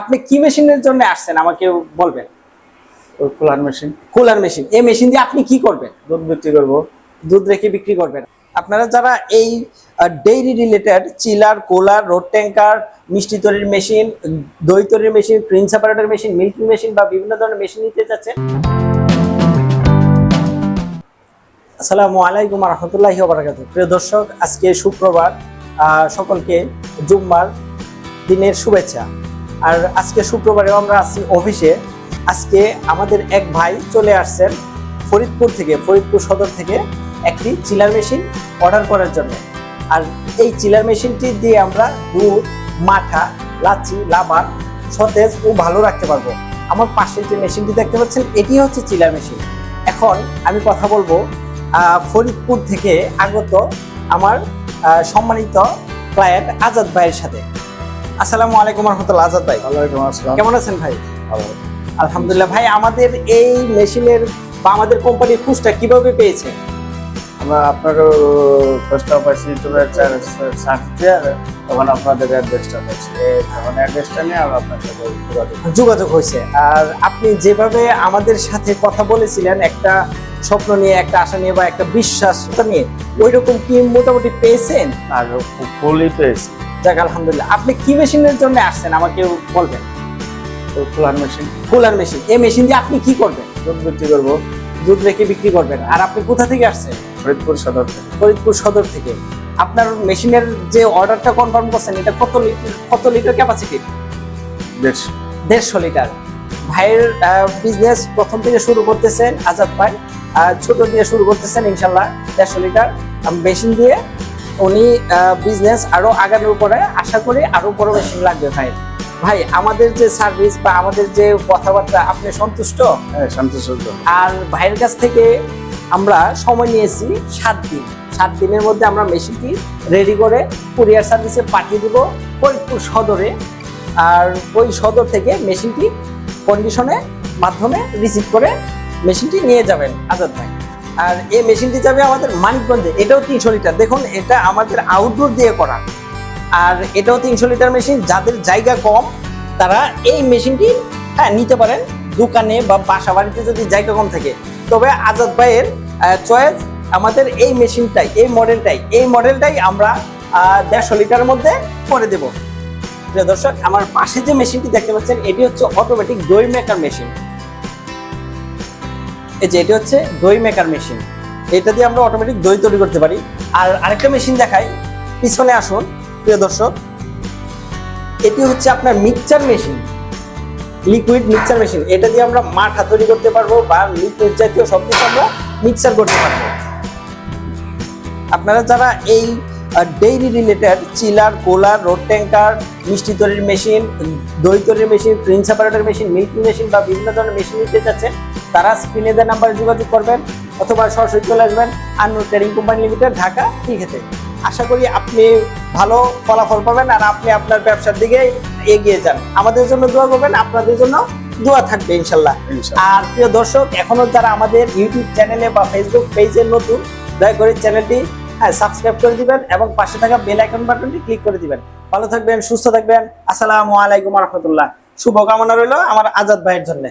আপনি কি মেশিনের জন্য আসছেন? আমাকে বলবেন। Cooler machine. Cooler machine. এই মেশিন দিয়ে আপনি কি করবেন? দুধ বিক্রি করব। দুধ রেখে বিক্রি করবেন। আপনারা যারা এই dairy related chiller cooler road tanker মিষ্টি তৈরির মেশিন দই তৈরির machine cream separator machine milking machine বা বিভিন্ন ধরনের মেশিন নিতে চাচ্ছেন আসসালামু আলাইকুম রহমতুল্লাহি বারাকাত প্রিয় দর্শক আজকে শুক্রবার সকলকে জুম্মার দিনের শুভেচ্ছা। আর আজকে শুক্রবারেও আমরা আছি অফিসে। আজকে আমাদের এক ভাই চলে আসছেন ফরিদপুর থেকে, ফরিদপুর সদর থেকে একটি চিলার মেশিন অর্ডার করার জন্য। আর এই চিলার মেশিনটি দিয়ে আমরা দুধ, মাঠা লাচি লাবান সতেজ ও ভালো রাখতে পারব। আমার পাশে যে মেশিনটি দেখতে পাচ্ছেন, এটি হচ্ছে চিলার মেশিন। এখন আমি কথা বলব ফরিদপুর থেকে আগত আমার সম্মানিত ক্লায়েন্ট আজাদ ভাইয়ের সাথে। আসসালামু আলাইকুম রহমতুল্লাহ আজাদ ভাই। কেমন আছেন ভাই? আলহামদুলিল্লাহ ভাই আমাদের এই মেশিনের বা আমাদের কোম্পানির খুঁজটা কীভাবে পেয়েছে আমরা আপনার ইউটিউবের সার্চ দিয়ে তখন আপনাদের অ্যাড্রেসটা এই তখন অ্যাড্রেসটা নিয়ে আমরা আপনার সাথে যোগাযোগ হয়েছে। আর আপনি যেভাবে আমাদের সাথে কথা বলেছিলেন একটা স্বপ্ন নিয়ে একটা আশা নিয়ে বা একটা বিশ্বাস নিয়ে ওই রকম কি মোটামুটি পেয়েছেন? আর ফুলই পেয়েছি। যাক আলহামদুলিল্লাহ। আপনি কি মেশিনের জন্য আসছেন? আমাকে বলবেন। Cooler machine. Cooler machine. এই মেশিন দিয়ে আপনি কি করবেন? দুধ বিক্রি করব। দুধ রেখে বিক্রি করবেন। আর আপনি কোথা থেকে আসছেন? ফরিদপুর সদর থেকে। ফরিদপুর সদর থেকে। আপনার মেশিনের যে অর্ডারটা কনফার্ম করছেন এটা কত লিটার কত লিটার ক্যাপাসিটি দেড়শো। দেড়শো লিটার। ভাইয়ের বিজনেস প্রথম থেকে শুরু করতেছেন আজাদ ভাই। ছোট দিয়ে শুরু করতেছেন ইনশাল্লাহ দেড়শো লিটার। মেশিন দিয়ে উনি বিজনেস আরও আগানোর পরে আশা করি আরও মেশিন লাগবে ভাই। ভাই আমাদের যে সার্ভিস বা আমাদের যে কথাবার্তা আপনি সন্তুষ্ট? হ্যাঁ সন্তোষ আর ভাইয়ের কাছ থেকে আমরা সময় নিয়েছি সাত দিন। সাত দিনের মধ্যে আমরা মেশিনটি রেডি করে কুরিয়ার সার্ভিসে পাঠিয়ে দিব ফরিদপুর সদরে। আর ওই সদর থেকে মেশিনটি কন্ডিশনে মাধ্যমে রিসিভ করে মেশিনটি নিয়ে যাবেন আজাদ ভাই। আর এই মেশিনটি যাবে আমাদের মানিকগঞ্জে। এটাও তিনশো লিটার। দেখুন, এটা আমাদের আউটডোর দিয়ে করা। আর এটাও তিনশো লিটার মেশিন। যাদের জায়গা কম, তারা এই মেশিনটি হ্যাঁ নিতে পারেন। দোকানে বা বাসা বাড়িতে যদি জায়গা কম থাকে। তবে আজাদ ভাইয়ের চয়েস আমাদের এই মেশিনটাই, এই মডেলটাই এই মডেলটাই আমরা দেড়শো লিটারের মধ্যে করে দেব। প্রিয় দর্শক, আমার পাশে যে মেশিনটি দেখতে পাচ্ছেন, এটি হচ্ছে অটোমেটিক দই মেকার মেশিন এই যে এটি হচ্ছে দই মেকার মেশিন এটা দিয়ে আমরা অটোমেটিক দই তৈরি করতে পারি। আর আরেকটা মেশিন দেখাই। পিছনে আসুন, প্রিয় দর্শক। এটি হচ্ছে আপনার mixture machine liquid mixture machine এটা দিয়ে আমরা মাঠা তৈরি করতে পারব বা লিকুইড জাতীয় সব কিছু আমরা মিক্সচার করতে পারব। আপনারা যারা এই dairy related chiller cooler road tanker মিষ্টি তৈরির মেশিন দই তৈরির machine cream separator machine milking machine বা বিভিন্ন ধরনের মেশিন নিতে চাচ্ছেন তারা স্ক্রিনে দেওয়া নাম্বারে যোগাযোগ করবেন অথবা সরাসরি চলে আসবেন Annu trading company limited Dhaka আছে আশা করি আপনি ভালো ফলাফল পাবেন আর আপনি আপনার ব্যবসার দিকে এগিয়ে যান। আমাদের জন্য দোয়া করবেন আপনাদের জন্য দোয়া থাকবে ইনশাল্লাহ। আর প্রিয় দর্শক এখনও যারা আমাদের ইউটিউব চ্যানেলে বা ফেসবুক পেজের নতুন দয়া করে চ্যানেলটি হ্যাঁ সাবস্ক্রাইব করে দিবেন এবং পাশে থাকা বেল আইকন বাটনটি ক্লিক করে দিবেন। ভালো থাকবেন, সুস্থ থাকবেন। আসসালামু আলাইকুম রহমতুল্লাহ। শুভকামনা রইল আমার আজাদ ভাইয়ের জন্য।